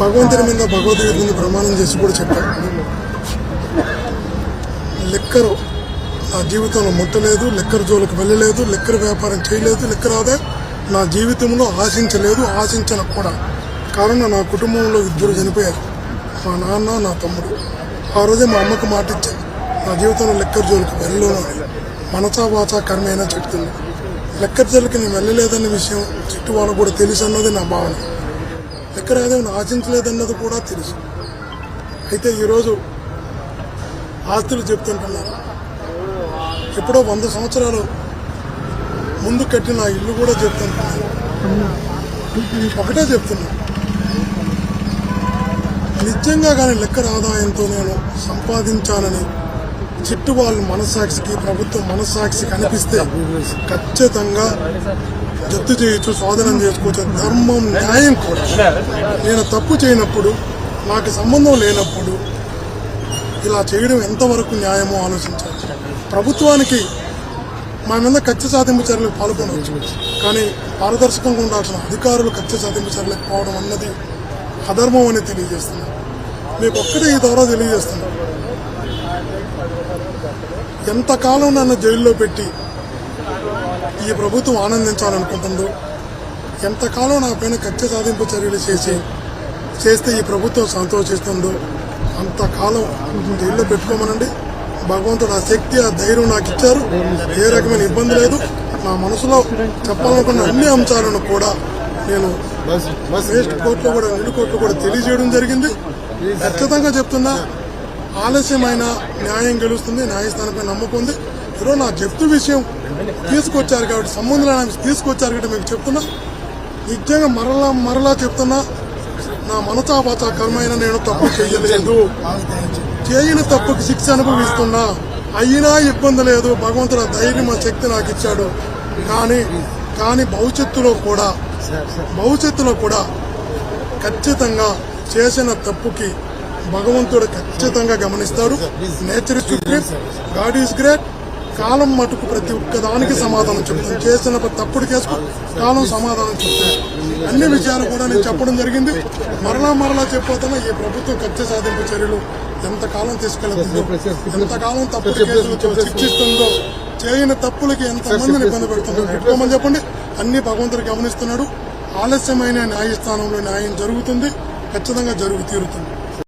భగవంతుని మీద భగవద్గీత మీద ప్రమాణం చేసి కూడా చెప్పాను లెక్కరు నా జీవితంలో ముట్టలేదు లెక్కర జోలికి వెళ్ళలేదు లెక్కర వ్యాపారం చేయలేదు లెక్కరాదే నా జీవితంలో ఆశించలేదు ఆశించను కూడా. కారణం నా కుటుంబంలో ఇద్దరు చనిపోయారు. మా నాన్న నా తమ్ముడు. ఆ రోజే మా అమ్మకు మాట ఇచ్చాను నా జీవితంలో లెక్కర జోలికి వెళ్ళను మనసా వాచా కర్మైనా చెప్తుంది. లెక్కర జోలికి నేను వెళ్ళలేదన్న విషయం చుట్టూ వాళ్ళకు కూడా తెలుసు అన్నది నా భావన. లెక్కర ఏదైనా ఆశించలేదన్నది కూడా తెలుసు. అయితే ఈరోజు ఆస్తులు చెప్తుంటున్నారు ఎప్పుడో వంద సంవత్సరాలు ముందు కట్టిన ఇల్లు కూడా చెప్తుంటున్నారు ఒకటే చెప్తున్నా. నిజంగా కానీ లెక్కర ఆదాయంతో నేను సంపాదించానని చిట్టు వాళ్ళ మనస్సాక్షికి ప్రభుత్వం మనస్సాక్షికి అనిపిస్తే ఖచ్చితంగా జప్తు చేయొచ్చు స్వాధీనం చేసుకోవచ్చు ధర్మం న్యాయం కూడా. నేను తప్పు చేయనప్పుడు నాకు సంబంధం లేనప్పుడు ఇలా చేయడం ఎంతవరకు న్యాయమో ఆలోచించాలి. ప్రభుత్వానికి మా మీద కక్ష సాధింపు చర్యలకు పాల్గొనవచ్చు. కానీ పారదర్శకంగా ఉండాల్సిన అధికారులు కక్ష సాధింపు చర్యలకు పోవడం అన్నది అధర్మం అని తెలియజేస్తున్నారు మీకు ఒక్కటే ఈ ద్వారా తెలియజేస్తున్నాం ఎంతకాలం నన్ను జైల్లో పెట్టి ఈ ప్రభుత్వం ఆనందించాలనుకుంటుందో ఎంతకాలం నా పైన కక్ష సాధింపు చర్యలు చేసి చేస్తే ఈ ప్రభుత్వం సంతోషిస్తుందో అంతకాలం జైల్లో పెట్టుకోమనండి. భగవంతుడు ఆ శక్తి ఆ ధైర్యం నాకు ఇచ్చారు. ఏ రకమైన ఇబ్బంది లేదు. నా మనసులో చెప్పాలనుకున్న అన్ని అంశాలను కూడా నేను వేస్ట్ కోర్టులో కూడా నిండు కోర్టులో కూడా తెలియజేయడం జరిగింది. ఖచ్చితంగా చెప్తున్నా. ఆలస్యమైన న్యాయం గెలుస్తుంది న్యాయస్థానంపై నమ్మకం ఉంది. ఈరోజు నా జప్తు విషయం తీసుకొచ్చారు కాబట్టి సంబంధం తీసుకొచ్చారు కాబట్టి మీకు చెప్తున్నా. నిజంగా మరలా మరలా చెప్తున్నా నా మనతాపాత కర్మైన నేను తప్పు చేయలేదు. చేయని తప్పుకి శిక్ష అనుభవిస్తున్నా. అయినా ఇబ్బంది లేదు. భగవంతుడు ధైర్యం శక్తి నాకు ఇచ్చాడు. కానీ కానీ భవిష్యత్తులో కూడా భవిష్యత్తులో కూడా ఖచ్చితంగా చేసిన తప్పుకి భగవంతుడు ఖచ్చితంగా గమనిస్తాడు nature is great god is great కాలం మటుకు ప్రతి ఒక్క దానికి సమాధానం చెప్తాను చేసిన తప్పుడు కేసుకు కాలం సమాధానం చెప్తాను అన్ని విషయాలు కూడా నేను చెప్పడం జరిగింది. మరలా మరలా చెప్పబోతున్నా ఈ ప్రభుత్వం కక్ష సాధింపు చర్యలు ఎంతకాలం తీసుకెళ్తుందో ఎంతకాలం తప్పుడు కేసులు శిక్షిస్తుందో చేయని తప్పులకి ఎంతమందిని ఇబ్బంది పెడుతుందో పెట్టుకోమని చెప్పండి. అన్ని భగవంతుడు గమనిస్తున్నాడు. ఆలస్యమైన న్యాయస్థానంలో న్యాయం జరుగుతుంది. ఖచ్చితంగా జరుగు తీరుతుంది.